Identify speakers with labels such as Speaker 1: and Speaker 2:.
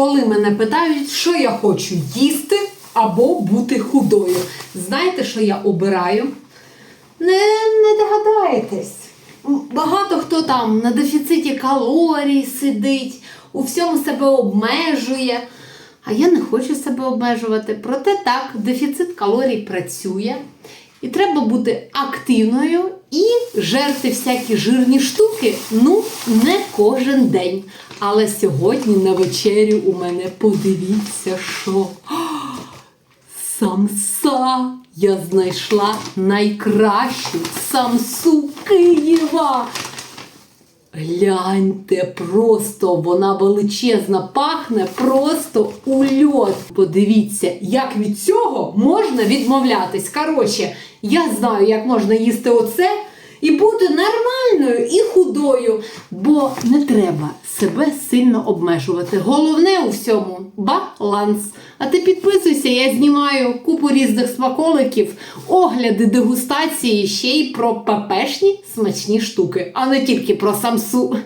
Speaker 1: коли мене питають, що я хочу їсти або бути худою. Знаєте, що я обираю? Не, не догадаєтесь. Багато хто там на дефіциті калорій сидить, у всьому себе обмежує. А я не хочу себе обмежувати. Проте так, дефіцит калорій працює. І треба бути активною і жерти всякі жирні штуки, ну, не кожен день. Але сьогодні на вечерю у мене подивіться, що самса я знайшла найкращу самсу Києва. Гляньте, просто вона величезна, пахне просто ульот. Подивіться, як від цього можна відмовлятись. Коротше, я знаю, як можна їсти оце і бути нормальною і худою, бо не треба себе сильно обмежувати. Головне у всьому баланс. А ти підписуйся, я знімаю купу різних смаколиків, огляди, дегустації ще й про пепешні смачні штуки, а не тільки про самсу.